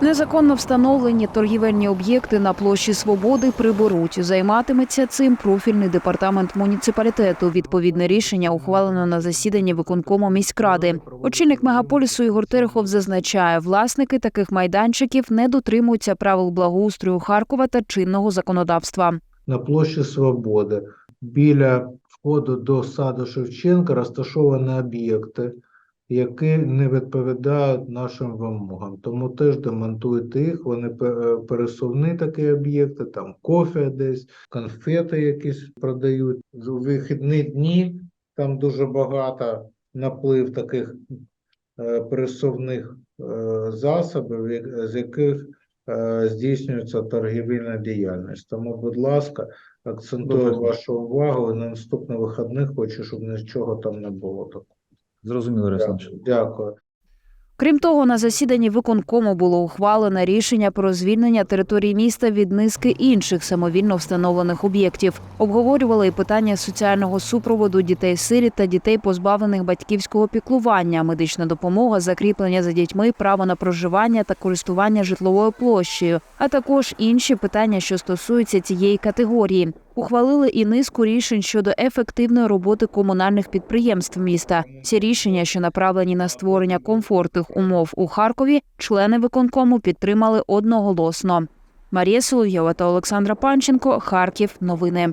Незаконно встановлені торгівельні об'єкти на площі Свободи приберуть. Займатиметься цим профільний департамент муніципалітету. Відповідне рішення ухвалено на засіданні виконкому міськради. Очільник мегаполісу Ігор Терехов зазначає, власники таких майданчиків не дотримуються правил благоустрою Харкова та чинного законодавства. на площі Свободи. Біля входу до саду Шевченка розташовані об'єкти, які не відповідають нашим вимогам. Тому теж демонтуйте їх. Вони пересувні такі об'єкти, там кофе десь, конфети якісь продають. У вихідні дні там дуже багато наплив таких е, пересувних е, засобів, з яких е, здійснюється торгівельна діяльність. Тому, будь ласка, акцентую Добре. вашу увагу і на наступних вихідних хочу, щоб нічого там не було такого. Зрозуміло, Олександр. Дякую. Крім того, на засіданні виконкому було ухвалене рішення про звільнення території міста від низки інших самовільно встановлених об'єктів. Обговорювали і питання соціального супроводу дітей-сиріт та дітей, позбавлених батьківського піклування, медична допомога, закріплення за дітьми, право на проживання та користування житловою площею, а також інші питання, що стосуються цієї категорії. Ухвалили і низку рішень щодо ефективної роботи комунальних підприємств міста. Ці рішення, що направлені на створення комфортних умов у Харкові, члени виконкому підтримали одноголосно. Марія Соловйова та Олександра Панченко. Харків. Новини.